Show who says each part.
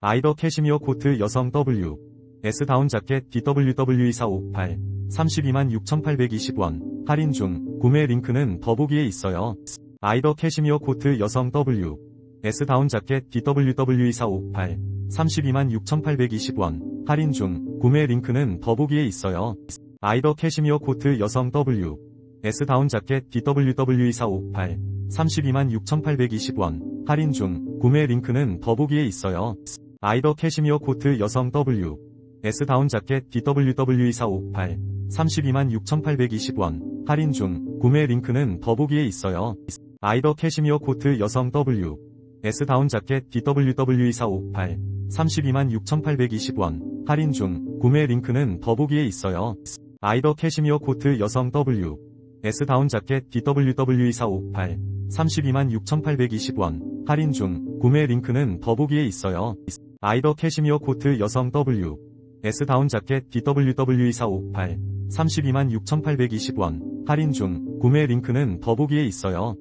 Speaker 1: 아이더 캐시미어 코트 여성 W. S 다운 자켓 DWW2458 326,820원. 할인 중. 구매 링크는 더보기에 있어요. 아이더 캐시미어 코트 여성 W. S 다운 자켓 DWW2458 326,820원. 할인 중. 구매 링크는 더보기에 있어요. 아이더 캐시미어 코트 여성 W. S 다운 자켓 DWW2458 326,820원. 할인 중. 구매 링크는 더보기에 있어요. 아이더 캐시미어 코트 여성 W. S 다운 자켓 DWW2458 326,820원. 할인 중. 구매 링크는 더보기에 있어요. 아이더 캐시미어 코트 여성 W. S 다운 자켓 DWW2458 326,820원. 할인 중. 구매 링크는 더보기에 있어요. 아이더 캐시미어 코트 여성 W. S 다운 자켓 DWW2458 326,820원. 할인 중. 구매 링크는 더보기에 있어요. 아이더 캐시미어 코트 여성 W. S 다운 자켓 DWW2458 326,820원. 할인 중. 구매 링크는 더보기에 있어요.